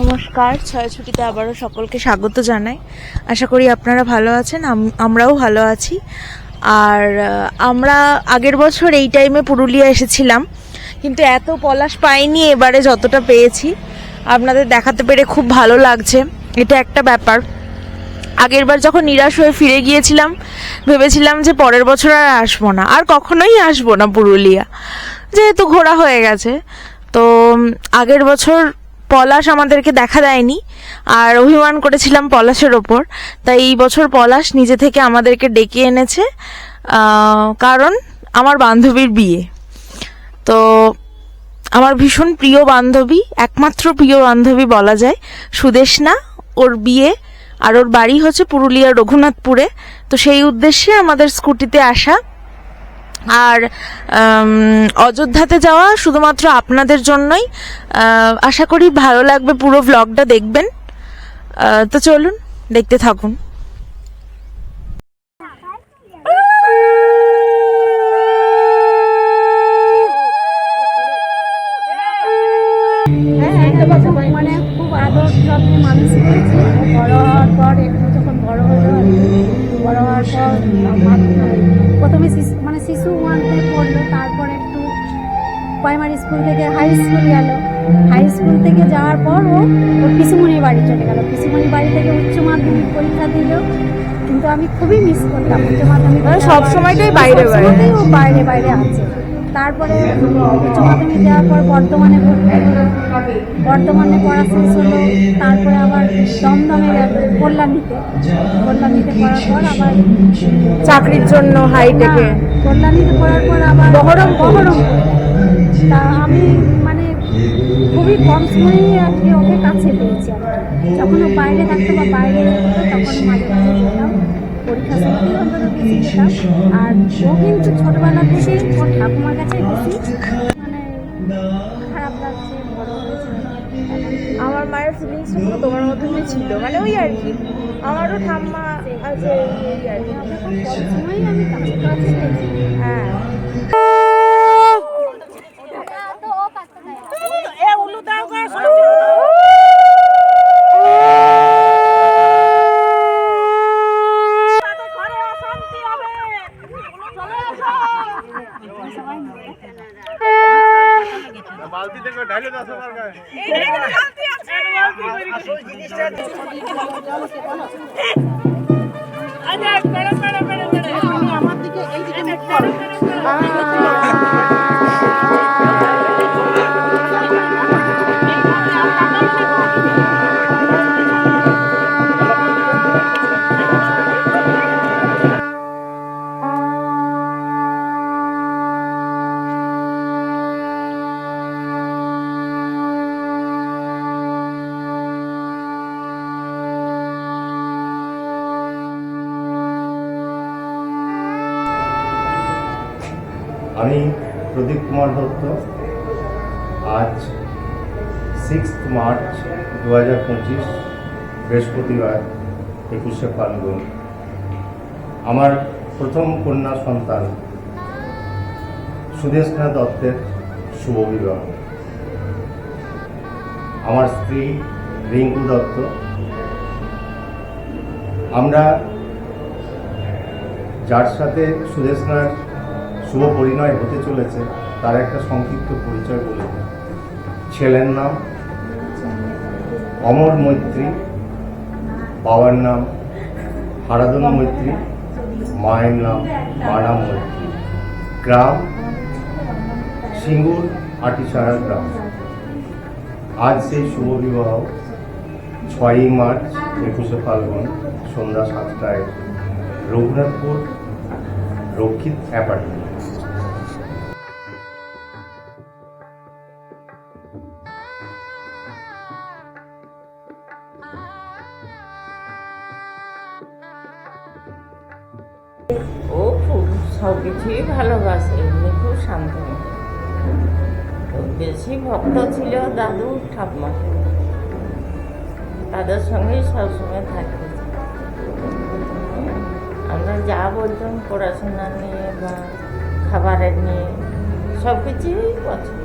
নমস্কার ছয় ছুটিতে আবারও সকলকে স্বাগত জানাই। আশা করি আপনারা ভালো আছেন আমরাও ভালো আছি। আর আমরা আগের বছর এই টাইমে পুরুলিয়া এসেছিলাম, কিন্তু এত পলাশ পাইনি এবারে যতটা পেয়েছি। আপনাদের দেখাতে পেরে খুব ভালো লাগছে, এটা একটা ব্যাপার। আগেরবার যখন নিরাশ হয়ে ফিরে গিয়েছিলাম, ভেবেছিলাম যে পরের বছর আর আসব না, আর কখনোই আসব না পুরুলিয়া। যেহেতু ঘোরা হয়ে গেছে, তো আগের বছর পলাশ আমাদেরকে দেখা দেয়নি, আর অভিমান করেছিলাম পলাশের ওপর। তাই এই বছর পলাশ নিজে থেকে আমাদেরকে ডেকে এনেছে কারণ আমার বান্ধবীর বিয়ে। তো আমার ভীষণ প্রিয় বান্ধবী, একমাত্র প্রিয় বান্ধবী বলা যায় সুদেশনা ওর বিয়ে, আর ওর বাড়ি হচ্ছে পুরুলিয়ার রঘুনাথপুরে। তো সেই উদ্দেশ্যে আমাদের স্কুটিতে আসা আর অযোধ্যাতে যাওয়া শুধুমাত্র আপনাদের জন্যই আশা করি ভালো লাগবে পুরো ভ্লগটা দেখবেন। তো চলুন, দেখতে থাকুন। মানে মানুষ করেছি বড় হওয়ার পর, একটু যখন বড় হলো বড় হওয়ার পর, প্রথমে শিশু ওয়ানতে পড়ল তারপর একটু প্রাইমারি স্কুল থেকে হাই স্কুল গেল। হাই স্কুল থেকে যাওয়ার পর ও ওর পিসুমণির বাড়ি চলে গেল। পিসুমণির বাড়ি থেকে উচ্চ মাধ্যমিক পরীক্ষা দিল। কিন্তু আমি খুবই মিস করতাম উচ্চ মাধ্যমিক মানে সব সময়টাই বাইরে বাইরে। ও বাইরে বাইরে আছে। তারপরে উচ্চ মাধ্যমিক দেওয়ার পর বর্তমানে। বর্তমানে পড়া শেষ হলো। তারপরে আবার দমদমে কল্যাণীতে। কল্যাণীতে পড়ার পর আবার চাকরির জন্য হাইটেকে না, কল্যাণীতে পড়ার পর আবার বহরমপুর। বহরমপুর। তা আমি মানে খুবই কম সময়ে আর কি ওকে কাছে পেয়েছি যখন ও বাইরে থাকতো বা বাইরে তখন মাঝে মাঝে যেতাম পরীক্ষা সময়তেই অন্তত বেশি যেতাম। আর ও কিন্তু ছোটবেলা থেকেই ওর ঠাকুমার কাছে বেশি মানে খারাপ লাগছে বড় হয়েছে। আমার মায়ের ফিলিংসটা পুরো তোমার মতনই ছিল। মানে ওই আর কি। আমারও ঠাম্মা আছে এই আর কি। আমরা খুব আমি কাছে কাছে হ্যাঁ। দত্ত আজ সিক্স মার্চ দু হাজার পঁচিশ, বৃহস্পতিবার একুশে ফাল্গুন। আমার প্রথম কন্যা সন্তান সুদেশনা দত্তের শুভ বিবাহ। আমার স্ত্রী রিঙ্কু দত্ত। আমরা যার সাথে সুদেশনার শুভ পরিণয় হতে চলেছে তার একটা সংক্ষিপ্ত পরিচয় বলে ছেলের নাম অমর মৈত্রী, বাবার নাম হারাদন মৈত্রী, মায়ের নাম মানা মৈত্রী। গ্রাম সিঙ্গুর আটিসারা গ্রাম। আজ সেই শুভ বিবাহ ছয়ই মার্চ একুশে ফাল্গুন, সন্ধ্যা সাতটায়। রঘুনাথপুর রক্ষিত অ্যাপার্টমেন্ট। সব কিছুই ভালোবাসে, এমনি খুব শান্ত তো বেশি ভক্ত ছিল দাদু ঠাকুমা তাদের সঙ্গেই সবসময় থাকতে আমরা যা বলতাম, পড়াশোনা নিয়ে বা খাবারের নিয়ে সব কিছুই পছন্দ।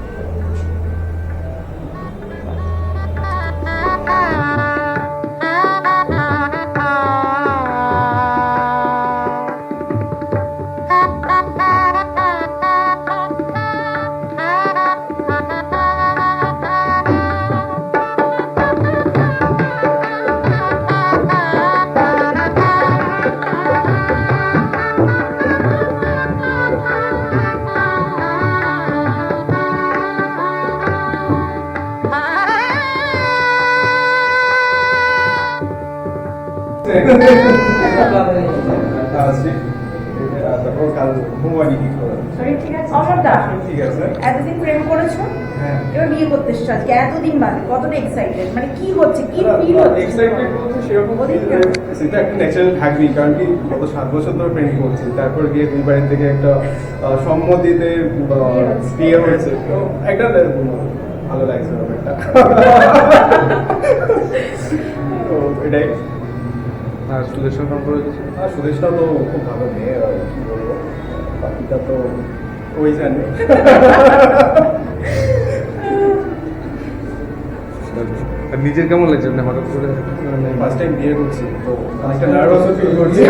করেছ? হ্যাঁ। এবার বিয়ে করতে এসছো আজকে এতদিন বাদে কতটা এক্সাইটেড মানে কি হচ্ছে কি ফিল হচ্ছে? এক্সাইটমেন্ট বলতে সেরকম সেটা একটা ন্যাচারাল থাকবেই কারণ কি গত সাত বছর ধরে প্রেম করছি তারপর গিয়ে দুই বাড়ির থেকে একটা সম্মতিতে বিয়ে হয়েছে। তো একটা ভালো লাগছে ব্যাপারটা। তো এটাই। আর সুদেশের সম্পর্কে আর সুদেশটা তো খুব ভালো মেয়ে আর কি বলব বাকিটা তো ওই জানে। নিজের কেমন লাগছে মানে হঠাৎ করে? ফার্স্ট টাইম বিয়ে করছি তো অনেকটা নার্ভাসও ফিল করছি।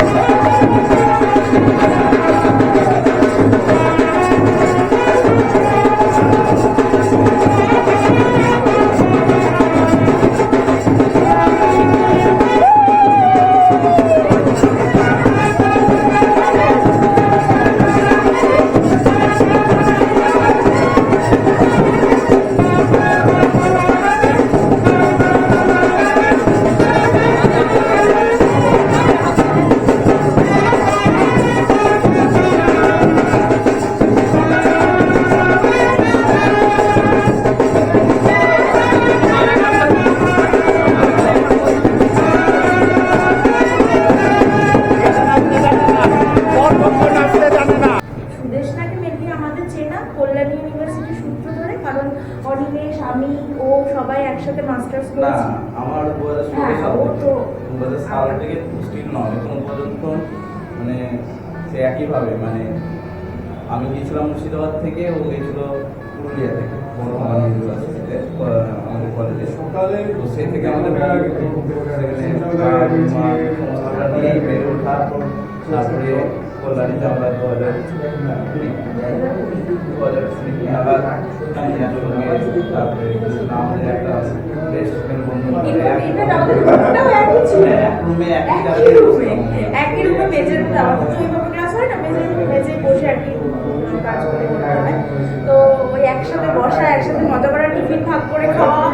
একইভাবে মানে আমি গিয়েছিলাম মুর্শিদাবাদ থেকে ও গিয়েছিল পুরুলিয়া থেকে ইউনিভার্সিটিতে আমাদের কলেজে সকালে তো সে থেকে আমাদের সেখানে গান, মান, সমস্তটা নিয়েই বেড়ে ওঠা তারপরে কল্যাণীতে আমরা দু হাজার কুড়ি দু হাজার কুড়ি নাগাদ তারপরে আমাদের একটা বেশ বন্ধু ইভেন আমাদের রুমটাও একই এক রুমে একই একই রুমে একই রুমে মেজের মধ্যে আমাদের তো ওই একসাথে বসা, একসাথে মজা করা, টিফিন ভাগ করে খাওয়া,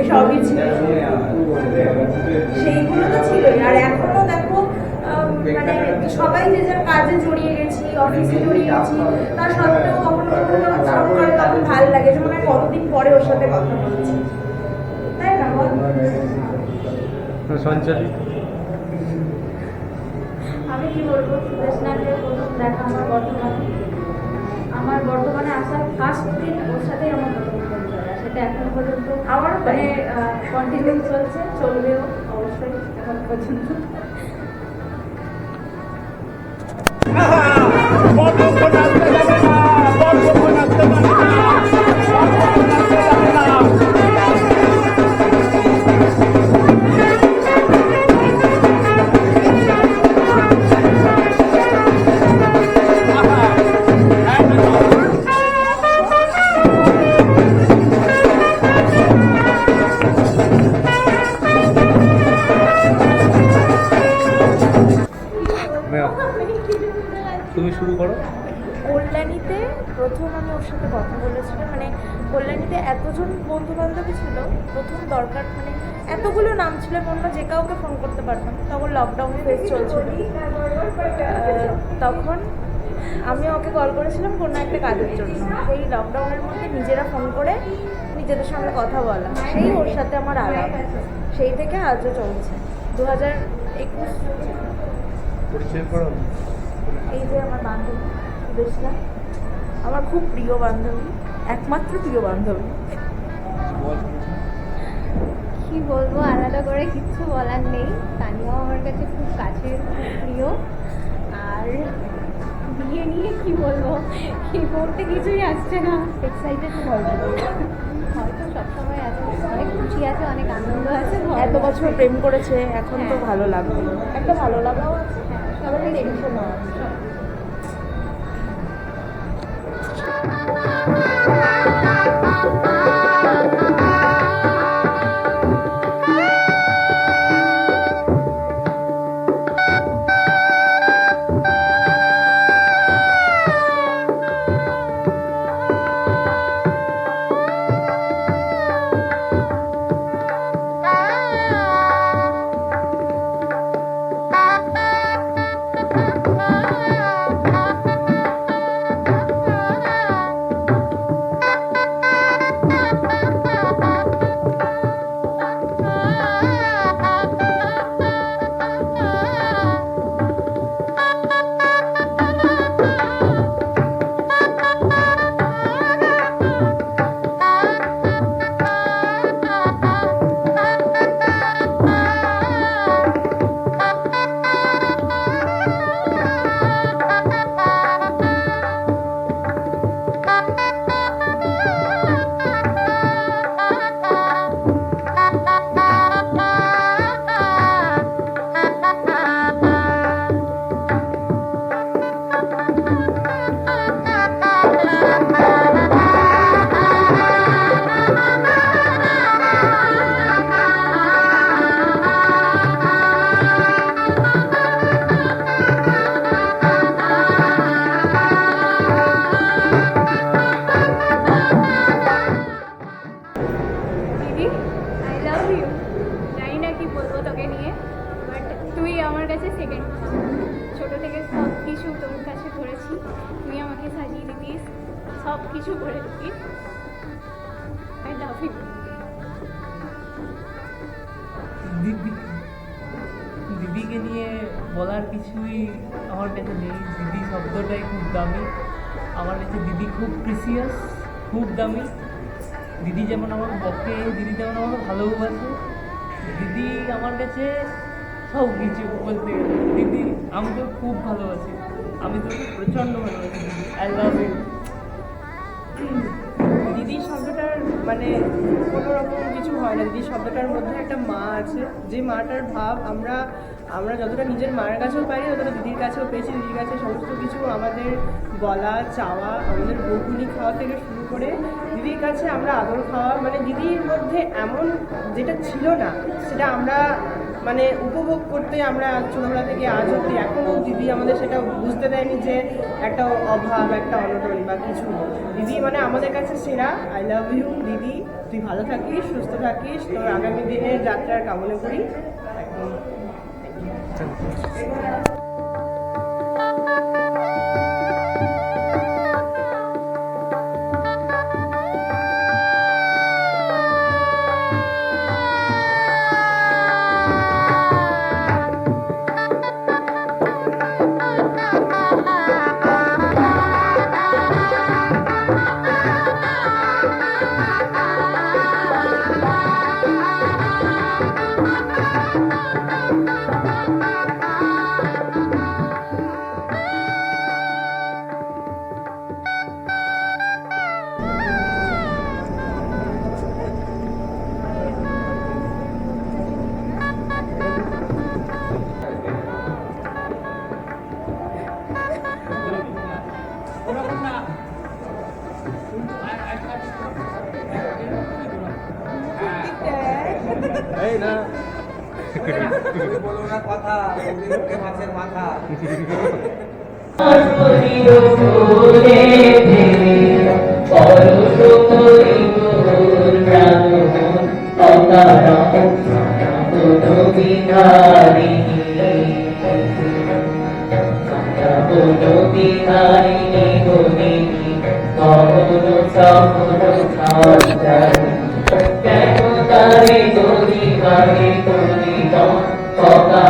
এসবই ছিল। সেইগুলো তো ছিলই। আর এখনও দেখো মানে সবাই যে যার কাজে জড়িয়ে গেছি, অফিসে জড়িয়ে গেছি, তা সত্ত্বেও কখনো কখনো যখন করে তখন ভালো লাগে, যেমন আমি কতদিন পরে ওর সাথে কথা বলছি। তাই না, বল? সঞ্চারী আমি কি বলব? সুদেশনাকে প্রথম দেখা আমার বর্তমানে। আমার বর্তমানে আসার ফার্স্ট দিন ওর সাথেই আমার প্রথম পরিচয় সেটা এখন পর্যন্ত আমার। মানে কন্টিনিউ চলছে চলবেও অবশ্যই এখন পর্যন্ত। তুমি কাউকে ফোন করতে পারতাম তখন লকডাউন ফেস চলছিল। তখন আমি ওকে কল করেছিলাম কোনো একটা কাজের জন্য। সেই লকডাউনের মধ্যে নিজেরা ফোন করে নিজেদের সঙ্গে কথা বলা। সেই ওর সাথে আমার আলাপ। সেই থেকে আজও চলছে। দু হাজার একুশ এই যে আমার বান্ধবী সুদেশনা আমার খুব প্রিয় বান্ধবী একমাত্র প্রিয় বান্ধবী। বলব আলাদা করে কিচ্ছু বলার নেই। তানিয়াও আমার কাছে খুব কাছের প্রিয়। আর বিয়ে নিয়ে কি বলব? কি করতে কিছুই আসছে না। এক্সাইটেড হয়তো সবসময় আছে। অনেক খুশি আছে অনেক আনন্দ আছে। এত বছর প্রেম করেছে এখন তো হ্যাঁ। ভালো লাগবে একটা ভালো লাগাও আছে। হ্যাঁ। সবাই টেনশনও আছে সব কিছু করে দিতিস আই লাভ ইউ দিদি দিদিকে নিয়ে বলার কিছুই আমার কাছে নেই। দিদি শব্দটাই খুব দামি। আমার কাছে দিদি খুব প্রিসিয়াস খুব দামি। দিদি যেমন আমার বকে দিদি যেমন আমাকে ভালোবাসে। দিদি আমার কাছে সব কিছু বলতে গেলে। দিদি আমাকে খুব ভালোবাসে। আমি তোকে প্রচণ্ড ভালোবাসি দিদি আই লাভ ইউ দিদি শব্দটার মানে কোনো রকম কিছু হয় না। দিদি শব্দটার মধ্যে একটা মা আছে। যে মাটার ভাব আমরা আমরা যতটা নিজের মায়ের কাছেও পাই, ততটা দিদির কাছেও পেয়েছি। দিদির কাছে সমস্ত কিছু আমাদের বলা, চাওয়া, আমাদের বকুনি খাওয়া থেকে শুরু করে দিদির কাছে আমরা আদর খাওয়া মানে দিদির মধ্যে এমন যেটা ছিল না, সেটা আমরা মানে উপভোগ করতে আমরা ছোটোবেলা থেকে আজ অব্দি এখনও দিদি আমাদের সেটা বুঝতে দেয়নি যে একটা অভাব, একটা অনটন বা কিছু দিদি মানে আমাদের কাছে সেরা। আই লাভ ইউ দিদি। তুই ভালো থাকিস, সুস্থ থাকিস। তোর আগামী দিনের যাত্রার কামনা করি। একদম। মাথা মুখে মাছের মাথা। मुंडा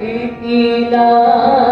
ilah